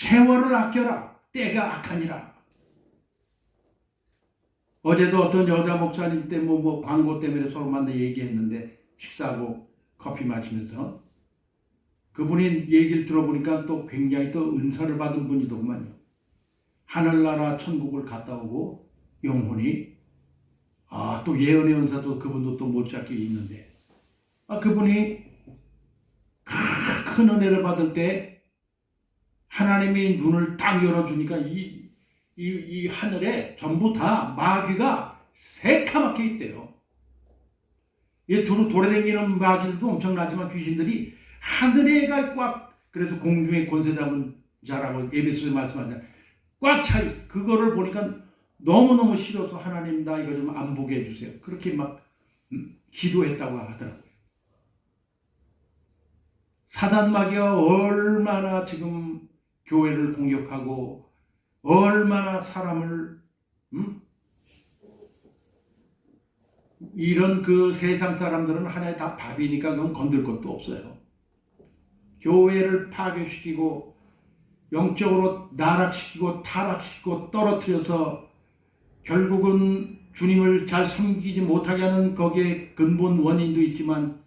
세월을 아껴라. 때가 악하니라. 어제도 어떤 여자 목사님 때 뭐, 뭐 광고 때문에 서로 만나 얘기했는데 식사하고 커피 마시면서 그분이 얘기를 들어보니까 또 굉장히 또 은사를 받은 분이더구만요. 하늘나라 천국을 갔다 오고 영혼이 아 또 예언의 은사도 그분도 또 못잡게 있는데 아 그분이 큰 은혜를 받을 때 하나님이 눈을 딱 열어주니까 이, 이, 이 하늘에 전부 다 마귀가 새카맣게 있대요. 이 두루 돌아다니는 마귀들도 엄청나지만 귀신들이 하늘에가 꽉 그래서 공중에 권세 잡은 자라고 예배소에 말씀하잖아요. 꽉차 있어. 그거를 보니까 너무너무 싫어서 하나님 나 이거 좀 안 보게 해주세요. 그렇게 막 음, 기도했다고 하더라고요. 사단 마귀가 얼마나 지금 교회를 공격하고 얼마나 사람을 음? 이런 그 세상 사람들은 하나의 다 밥이니까 그건 건들 것도 없어요. 교회를 파괴시키고 영적으로 나락시키고 타락시키고 떨어뜨려서 결국은 주님을 잘 섬기지 못하게 하는 거기에 근본 원인도 있지만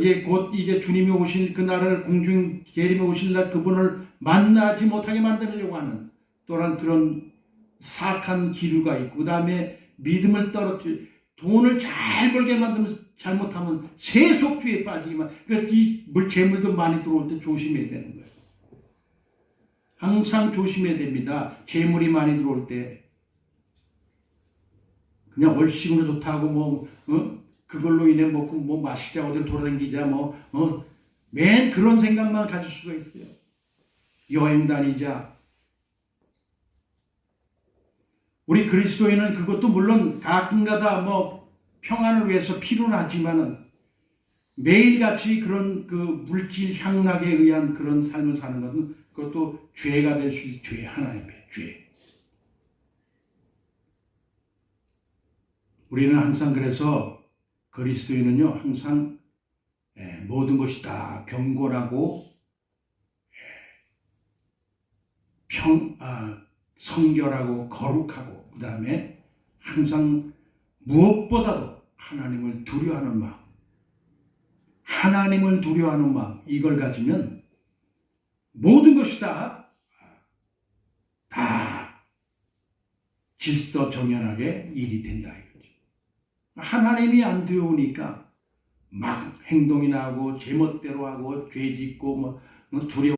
이제 곧 이제 주님이 오실 그날을 공중 계림에 오실 날 그분을 만나지 못하게 만들려고 하는 또한 그런 사악한 기류가 있고 그 다음에 믿음을 떨어뜨려 돈을 잘 벌게 만들면 잘못하면 세속주의에 빠지기만 그래서 이물 재물도 많이 들어올 때 조심해야 되는 거예요. 항상 조심해야 됩니다. 재물이 많이 들어올 때 그냥 얼씨구나 좋다고 뭐 어? 그걸로 인해 먹고 뭐 마시자 어디로 돌아다니자 뭐 어? 맨 그런 생각만 가질 수가 있어요. 여행 다니자 우리 그리스도인은 그것도 물론 가끔가다 뭐 평안을 위해서 필요하지만은 매일같이 그런 그 물질 향락에 의한 그런 삶을 사는 것은 그것도 죄가 될 수 있는 죄 배, 죄. 우리는 항상 그래서 그리스도인은요 항상 예, 모든 것이 다 경건하고 예, 평, 아, 성결하고 거룩하고 그 다음에 항상 무엇보다도 하나님을 두려워하는 마음 하나님을 두려워하는 마음 이걸 가지면 모든 것이 다, 다 질서 정연하게 일이 된다 하나님이 안 두려우니까 막 행동이 나고 제멋대로 하고 죄 짓고 뭐 두려워